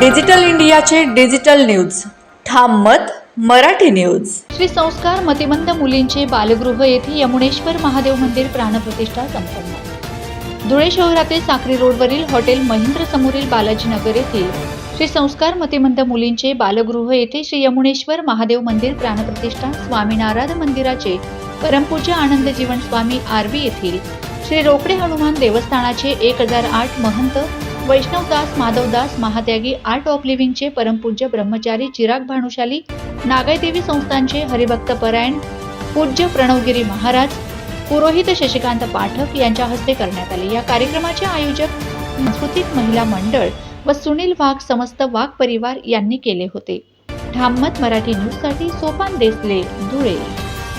Digital इंडियाचे digital news. ठाम मत मराठी न्यूज. श्री संस्कार मतिमंद मुलींचे बालगृह येथे यमुनेश्वर महादेव मंदिर प्राणप्रतिष्ठा संपन्न. धुळे शहरातील साक्री रोडवरील हॉटेल महेंद्र समोरील बालाजी नगर येथील श्री संस्कार मतिमंद मुलींचे बालगृह येथे श्री यमुनेश्वर महादेव मंदिर प्राणप्रतिष्ठा स्वामीनारायण मंदिराचे परमपूज्य आनंद जीवन स्वामी आरबी येथील श्री रोकडे हनुमान देवस्थानाचे एक हजार आठ महंत वैष्णवदास माधवदास महात्यागी आर्ट ऑफ लिव्हिंगचे परमपूज्य ब्रह्मचारी चिराग भानुशाली नागायदेवी संस्थांचे हरिभक्त परायण पूज्य प्रणवगिरी महाराज पुरोहित शशिकांत पाठक यांच्या हस्ते करण्यात आले. या कार्यक्रमाचे आयोजक सांस्कृतिक महिला मंडळ व सुनील वाघ समस्त वाघ परिवार यांनी केले होते. ठाममत मराठी न्यूजसाठी सोपान देसले धुळे.